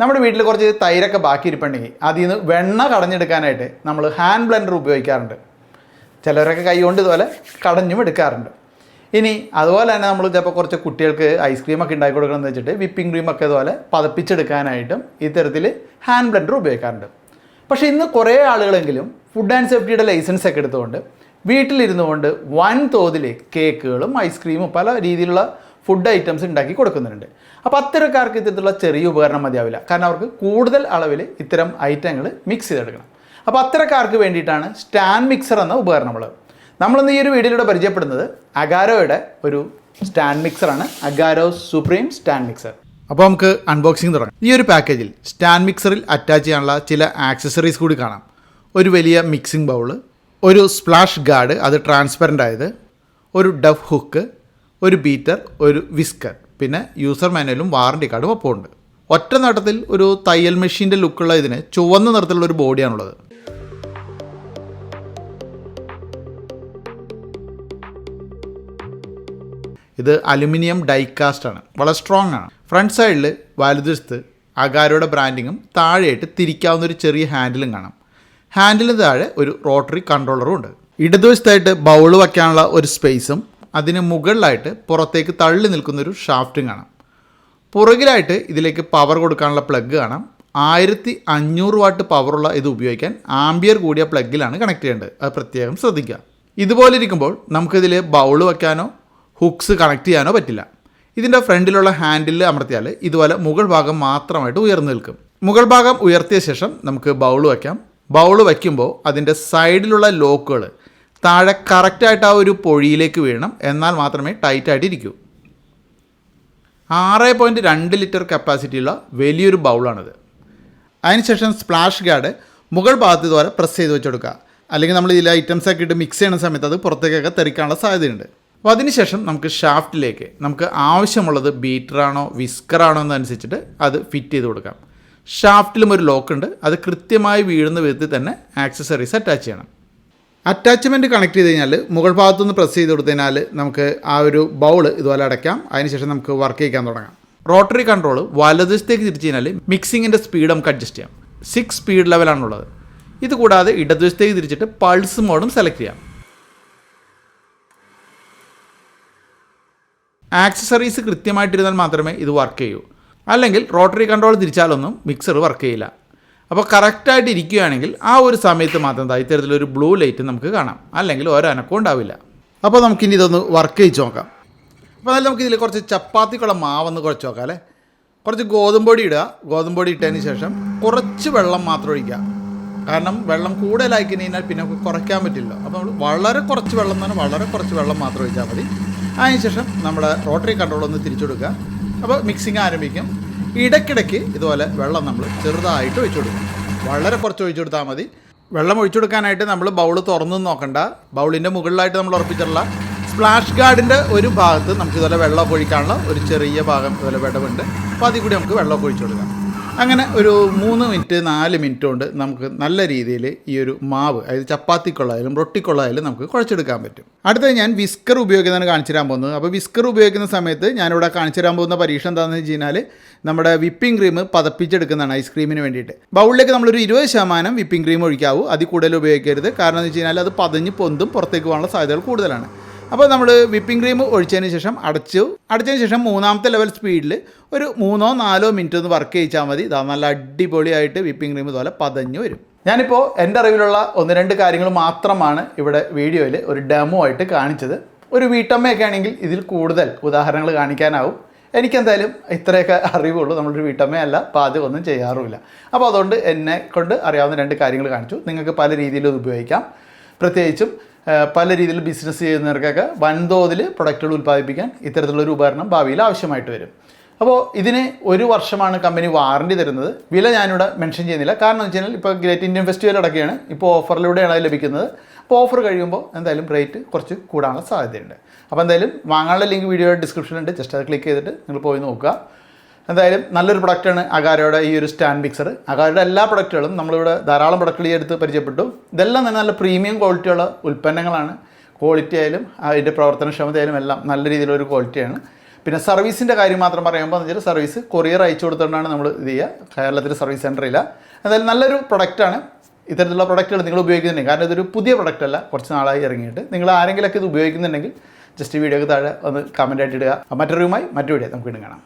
നമ്മുടെ വീട്ടിൽ കുറച്ച് തൈരൊക്കെ ബാക്കി ഇരിപ്പുണ്ടെങ്കിൽ അതിൽ നിന്ന് വെണ്ണ കടഞ്ഞെടുക്കാനായിട്ട് നമ്മൾ ഹാൻഡ് ബ്ലെൻഡർ ഉപയോഗിക്കാറുണ്ട്. ചിലരൊക്കെ കൈകൊണ്ട് ഇതുപോലെ കടഞ്ഞും എടുക്കാറുണ്ട്. ഇനി അതുപോലെ തന്നെ നമ്മൾ ചിലപ്പോൾ കുറച്ച് കുട്ടികൾക്ക് ഐസ്ക്രീമൊക്കെ ഉണ്ടാക്കി കൊടുക്കണമെന്ന് വെച്ചിട്ട് വിപ്പിംഗ് ക്രീമൊക്കെ ഇതുപോലെ പതപ്പിച്ചെടുക്കാനായിട്ടും ഇത്തരത്തിൽ ഹാൻഡ് ബ്ലെൻഡർ ഉപയോഗിക്കാറുണ്ട്. പക്ഷേ ഇന്ന് കുറേ ആളുകളെങ്കിലും ഫുഡ് ആൻഡ് സേഫ്റ്റിയുടെ ലൈസൻസ് ഒക്കെ എടുത്തുകൊണ്ട് വീട്ടിലിരുന്നു കൊണ്ട് വൻ തോതിൽ കേക്കുകളും ഐസ്ക്രീമും പല രീതിയിലുള്ള ഫുഡ് ഐറ്റംസ് ഉണ്ടാക്കി കൊടുക്കുന്നുണ്ട്. അപ്പോൾ അത്തരക്കാർക്ക് ഇത്തരത്തിലുള്ള ചെറിയ ഉപകരണം മതിയാവില്ല. കാരണം അവർക്ക് കൂടുതൽ അളവിൽ ഇത്തരം ഐറ്റങ്ങൾ മിക്സ് ചെയ്തെടുക്കണം. അപ്പോൾ അത്തരക്കാർക്ക് വേണ്ടിയിട്ടാണ് സ്റ്റാൻഡ് മിക്സർ എന്ന ഉപകരണമുള്ളത് നമ്മളിന്ന് ഈ ഒരു വീഡിയോയിലൂടെ പരിചയപ്പെടുന്നത് അഗാരോയുടെ ഒരു സ്റ്റാൻഡ് മിക്സറാണ് അഗാരോ സുപ്രീം സ്റ്റാൻഡ് മിക്സർ അപ്പോൾ നമുക്ക് അൺബോക്സിംഗ് തുടങ്ങാം. ഈ ഒരു പാക്കേജിൽ സ്റ്റാൻഡ് മിക്സറിൽ അറ്റാച്ച് ചെയ്യാനുള്ള ചില ആക്സസറീസ് കൂടി കാണാം. ഒരു വലിയ മിക്സിംഗ് ബൗൾ ഒരു സ്പ്ലാഷ് ഗാർഡ് അത് ട്രാൻസ്പെറന്റ് ആയത് ഒരു ഡഫ് ഹുക്ക് ഒരു ബീറ്റർ ഒരു വിസ്കർ പിന്നെ യൂസർ മാനുവലും വാറണ്ടി കാർഡും ഒപ്പം ഉണ്ട് ഒറ്റ നോട്ടത്തിൽ ഒരു തയ്യൽ മെഷീന്റെ ലുക്കുള്ള ഇതിന് ചുവന്ന നിറത്തിലുള്ള ഒരു ബോഡിയാണുള്ളത് ഇത് അലുമിനിയം ഡൈകാസ്റ്റ് ആണ്. വളരെ സ്ട്രോങ് ആണ്. ഫ്രണ്ട് സൈഡിൽ വലതുവശത്ത് അകാരയുടെ ബ്രാൻഡിങ്ങും താഴെയായിട്ട് തിരിക്കാവുന്ന ഒരു ചെറിയ ഹാൻഡിലും കാണാം. ഹാൻഡിലിന് താഴെ ഒരു റോട്ടറി കൺട്രോളറും ഉണ്ട്. ഇടതുവശത്തായിട്ട് ബൗൾ വയ്ക്കാനുള്ള ഒരു സ്പേസും അതിന് മുകളിലായിട്ട് പുറത്തേക്ക് തള്ളി നിൽക്കുന്നൊരു ഷാഫ്റ്റും കാണാം. പുറകിലായിട്ട് ഇതിലേക്ക് പവർ കൊടുക്കാനുള്ള പ്ലഗ് കാണാം. ആയിരത്തി അഞ്ഞൂറ് വാട്ട് പവറുള്ള ഇത് ഉപയോഗിക്കാൻ ആംബിയർ കൂടിയ പ്ലഗിലാണ് കണക്ട് ചെയ്യേണ്ടത്. അത് പ്രത്യേകം ശ്രദ്ധിക്കുക. ഇതുപോലെ ഇരിക്കുമ്പോൾ നമുക്കിതിൽ ബൗൾ വയ്ക്കാനോ ഹുക്സ് കണക്ട് ചെയ്യാനോ പറ്റില്ല. ഇതിന്റെ ഫ്രണ്ടിലുള്ള ഹാൻഡിൽ അമർത്തിയാൽ ഇതുപോലെ മുകൾ ഭാഗം മാത്രമായിട്ട് ഉയർന്നു നിൽക്കും. മുകൾ ഭാഗം ഉയർത്തിയ ശേഷം നമുക്ക് ബൗൾ വയ്ക്കാം ബൗൾ വയ്ക്കുമ്പോൾ അതിന്റെ സൈഡിലുള്ള ലോക്കുകൾ താഴെ കറക്റ്റായിട്ട് ആ ഒരു പൊഴിയിലേക്ക് വീഴണം. എന്നാൽ മാത്രമേ ടൈറ്റായിട്ട് ഇരിക്കൂ ആറ് പോയിന്റ് രണ്ട് ലിറ്റർ കപ്പാസിറ്റിയുള്ള വലിയൊരു ബൗളാണിത്. അതിനുശേഷം സ്പ്ലാഷ് ഗാർഡ് മുകൾ ഭാഗത്ത് ഇതുപോലെ പ്രസ് ചെയ്ത് വെച്ചെടുക്കുക. അല്ലെങ്കിൽ നമ്മൾ ഇതിൽ ഐറ്റംസ് ഒക്കെ ഇട്ട് മിക്സ് ചെയ്യുന്ന സമയത്ത് അത് പുറത്തേക്കൊക്കെ തെറിക്കാനുള്ള സാധ്യതയുണ്ട്. അപ്പോൾ അതിനുശേഷം നമുക്ക് ഷാഫ്റ്റിലേക്ക് നമുക്ക് ആവശ്യമുള്ളത് ബീറ്ററാണോ വിസ്കറാണോ എന്നനുസരിച്ചിട്ട് അത് ഫിറ്റ് ചെയ്ത് കൊടുക്കാം. ഷാഫ്റ്റിലും ഒരു ലോക്ക് ഉണ്ട്. അത് കൃത്യമായി വീഴുന്ന വിധത്തിൽ തന്നെ ആക്സസറീസ് അറ്റാച്ച് ചെയ്യണം. അറ്റാച്ച്മെന്റ് കണക്ട് ചെയ്ത് കഴിഞ്ഞാൽ മുകൾ ഭാഗത്തുനിന്ന് പ്രസ് ചെയ്ത് കൊടുത്തു കഴിഞ്ഞാൽ നമുക്ക് ആ ഒരു ബൗൾ ഇതുപോലെ അടയ്ക്കാം. അതിനുശേഷം നമുക്ക് വർക്ക് ചെയ്യിക്കാൻ തുടങ്ങാം. റോട്ടറി കൺട്രോൾ വലതുവശത്തേക്ക് തിരിച്ചു കഴിഞ്ഞാൽ മിക്സിങ്ങിന്റെ സ്പീഡ് നമുക്ക് അഡ്ജസ്റ്റ് ചെയ്യാം. സിക്സ് സ്പീഡ് ലെവലാണുള്ളത് ഇത് കൂടാതെ ഇടതുവശത്തേക്ക് തിരിച്ചിട്ട് പൾസ് മോഡും സെലക്ട് ചെയ്യാം. ആക്സസറീസ് കൃത്യമായിട്ടിരുന്നാൽ മാത്രമേ ഇത് വർക്ക് ചെയ്യൂ. അല്ലെങ്കിൽ റോട്ടറി കൺട്രോൾ തിരിച്ചാലൊന്നും മിക്സർ വർക്ക് ചെയ്യില്ല. അപ്പോൾ കറക്റ്റായിട്ട് ഇരിക്കുകയാണെങ്കിൽ ആ ഒരു സമയത്ത് മാത്രം ഇത്തരത്തിലൊരു ബ്ലൂ ലൈറ്റ് നമുക്ക് കാണാം. അല്ലെങ്കിൽ ഓരോ അനക്കവും ഉണ്ടാവില്ല. അപ്പോൾ നമുക്കിനി ഇതൊന്ന് വർക്ക് ചെയ്ത് നോക്കാം. അപ്പോൾ അതിൽ നമുക്കിതിൽ കുറച്ച് ചപ്പാത്തിക്കുള്ള മാവൊന്ന് കുറച്ച് നോക്കാം അല്ലേ? കുറച്ച് ഗോതമ്പൊടി ഇടുക. ഗോതമ്പൊടി ഇട്ടതിന് ശേഷം കുറച്ച് വെള്ളം മാത്രം ഒഴിക്കുക. കാരണം വെള്ളം കൂടുതലായി കഴിഞ്ഞാൽ പിന്നെ നമുക്ക് കുറയ്ക്കാൻ പറ്റില്ല അപ്പോൾ നമ്മൾ വളരെ കുറച്ച് വെള്ളം തന്നെ വളരെ കുറച്ച് വെള്ളം മാത്രം ഒഴിച്ചാൽ മതി. അതിനുശേഷം നമ്മുടെ റോട്ടറി കൺട്രോൾ ഒന്ന് തിരിച്ചു കൊടുക്കുക. അപ്പോൾ മിക്സിങ് ആരംഭിക്കും. ഇടയ്ക്കിടയ്ക്ക് ഇതുപോലെ വെള്ളം നമ്മൾ ചെറുതായിട്ട് ഒഴിച്ചു കൊടുക്കും. വളരെ കുറച്ച് ഒഴിച്ചു കൊടുത്താൽ മതി. വെള്ളം ഒഴിച്ചു കൊടുക്കാനായിട്ട് നമ്മൾ ബൗൾ തുറന്നു നോക്കണ്ട. ബൗളിന്റെ മുകളിലായിട്ട് നമ്മൾ ഉറപ്പിച്ചിട്ടുള്ള സ്പ്ലാഷ് ഗാർഡിന്റെ ഒരു ഭാഗത്ത് നമുക്ക് ഇതുപോലെ വെള്ളം ഒഴിക്കാനുള്ള ഒരു ചെറിയ ഭാഗം ഇതുപോലെ വിടവുണ്ട്. അപ്പോൾ അതിൽ കൂടി നമുക്ക് വെള്ളം ഒഴിച്ചു കൊടുക്കാം. അങ്ങനെ ഒരു മൂന്ന് മിനിറ്റ് നാല് മിനിറ്റ് കൊണ്ട് നമുക്ക് നല്ല രീതിയിൽ ഈ ഒരു മാവ് അതായത് ചപ്പാത്തിക്കുള്ളതായാലും റൊട്ടിക്കുള്ളതായാലും നമുക്ക് കുഴച്ചെടുക്കാൻ പറ്റും. അടുത്തത് ഞാൻ വിസ്കർ ഉപയോഗിക്കുന്നതാണ് കാണിച്ചു തരാൻ പോകുന്നത്. അപ്പോൾ വിസ്കർ ഉപയോഗിക്കുന്ന സമയത്ത് ഞാനിവിടെ കാണിച്ചു തരാൻ പോകുന്ന പരീക്ഷ എന്താണെന്ന് വെച്ച് കഴിഞ്ഞാൽ നമ്മുടെ വിപ്പിംഗ് ക്രീം പതപ്പിച്ചെടുക്കുന്നതാണ് ഐസ്ക്രീമിന് വേണ്ടിയിട്ട്. ബൗളിലേക്ക് നമ്മളൊരു ഇരുപത് ശതമാനം വിപ്പിംഗ് ക്രീം ഒഴിക്കാവൂ. അതിൽ കൂടുതൽ ഉപയോഗിക്കരുത്. കാരണം എന്ന് വെച്ച് കഴിഞ്ഞാൽ അത് പതഞ്ഞ് പൊന്തും പുറത്തേക്ക് പോകാനുള്ള സാധ്യതകൾ കൂടുതലാണ്. അപ്പോൾ നമ്മൾ വിപ്പിംഗ് ക്രീം ഒഴിച്ചതിന് ശേഷം അടച്ചു. അടച്ചതിന് ശേഷം മൂന്നാമത്തെ ലെവൽ സ്പീഡിൽ ഒരു മൂന്നോ നാലോ മിനിറ്റ് ഒന്ന് വർക്ക് ചെയ്യിച്ചാൽ മതി. ഇതാ നല്ല അടിപൊളിയായിട്ട് വിപ്പിംഗ് ക്രീം പോലെ പതഞ്ഞു വരും. ഞാനിപ്പോൾ എന്റെ അറിവിലുള്ള ഒന്ന് രണ്ട് കാര്യങ്ങൾ മാത്രമാണ് ഇവിടെ വീഡിയോയിൽ ഒരു ഡെമോ ആയിട്ട് കാണിച്ചത്. ഒരു വീട്ടമ്മയൊക്കെ ആണെങ്കിൽ ഇതിൽ കൂടുതൽ ഉദാഹരണങ്ങൾ കാണിക്കാനാവും. എനിക്കെന്തായാലും ഇത്രയൊക്കെ അറിവുള്ളൂ. നമ്മളൊരു വീട്ടമ്മയല്ല ഒന്നും ചെയ്യാറുമില്ല. അപ്പോൾ അതുകൊണ്ട് എന്നെ കൊണ്ട് അറിയാവുന്ന രണ്ട് കാര്യങ്ങൾ കാണിച്ചു. നിങ്ങൾക്ക് പല രീതിയിലും ഉപയോഗിക്കാം. പ്രത്യേകിച്ചും പല രീതിയിൽ ബിസിനസ് ചെയ്യുന്നവർക്കൊക്കെ വൻതോതിൽ പ്രൊഡക്റ്റുകൾ ഉൽപ്പാദിപ്പിക്കാൻ ഇത്തരത്തിലുള്ള ഒരു ഉപകരണം ഭാവിയിൽ ആവശ്യമായിട്ട് വരും. അപ്പോൾ ഇതിന് ഒരു വർഷമാണ് കമ്പനി വാറണ്ടി തരുന്നത്. വില ഞാനിവിടെ മെൻഷൻ ചെയ്യുന്നില്ല. കാരണം എന്ന് വെച്ച് കഴിഞ്ഞാൽ ഇപ്പോൾ ഗ്രേറ്റ് ഇന്ത്യൻ ഫെസ്റ്റിവൽ അടക്കുകയാണ് ഇപ്പോൾ ഓഫറിലൂടെയാണ് ലഭിക്കുന്നത്. അപ്പോൾ ഓഫർ കഴിയുമ്പോൾ എന്തായാലും റേറ്റ് കുറച്ച് കൂടാനുള്ള സാധ്യതയുണ്ട്. അപ്പോൾ എന്തായാലും വാങ്ങാനുള്ള ലിങ്ക് വീഡിയോ ഡിസ്ക്രിപ്ഷനിലുണ്ട് ജസ്റ്റ് അത് ക്ലിക്ക് ചെയ്തിട്ട് നിങ്ങൾ പോയി നോക്കുക. എന്തായാലും നല്ലൊരു പ്രൊഡക്റ്റാണ് അഗാരയുടെ ഈ ഒരു സ്റ്റാൻഡ് മിക്സർ അഗാരയുടെ എല്ലാ പ്രൊഡക്റ്റുകളും നമ്മളിവിടെ ധാരാളം പ്രൊഡക്റ്റുകൾ ഈ അടുത്ത് പരിചയപ്പെട്ടു. ഇതെല്ലാം തന്നെ നല്ല പ്രീമിയം ക്വാളിറ്റിയുള്ള ഉൽപ്പന്നങ്ങളാണ്. ക്വാളിറ്റി ആയാലും അതിന്റെ പ്രവർത്തനക്ഷമതയായാലും എല്ലാം നല്ല രീതിയിലൊരു ക്വാളിറ്റിയാണ് പിന്നെ സർവീസിന്റെ കാര്യം മാത്രം പറയുമ്പോൾ എന്ന് വെച്ചാൽ സർവീസ് കൊറിയർ അയച്ചു കൊടുത്തുകൊണ്ടാണ് നമ്മൾ ഇത് ചെയ്യുക. കേരളത്തിൽ സർവീസ് ഇല്ല. എന്തായാലും നല്ലൊരു പ്രൊഡക്റ്റാണ് ഇത്തരത്തിലുള്ള പ്രൊഡക്റ്റുകൾ നിങ്ങൾ ഉപയോഗിക്കുന്നുണ്ടെങ്കിൽ കാരണം ഇതൊരു പുതിയ പ്രൊഡക്റ്റ് അല്ല. കുറച്ച് നാളായി ഇറങ്ങിയിട്ട്. നിങ്ങൾ ആരെങ്കിലുമൊക്കെ ഇത് ഉപയോഗിക്കുന്നുണ്ടെങ്കിൽ ജസ്റ്റ് വീഡിയോക്ക് താഴെ ഒന്ന് കമന്റ് ആയിട്ട് ഇടുക. മറ്റൊരുമായി മറ്റു വീഡിയോ നമുക്ക് വീണ്ടും കാണാം.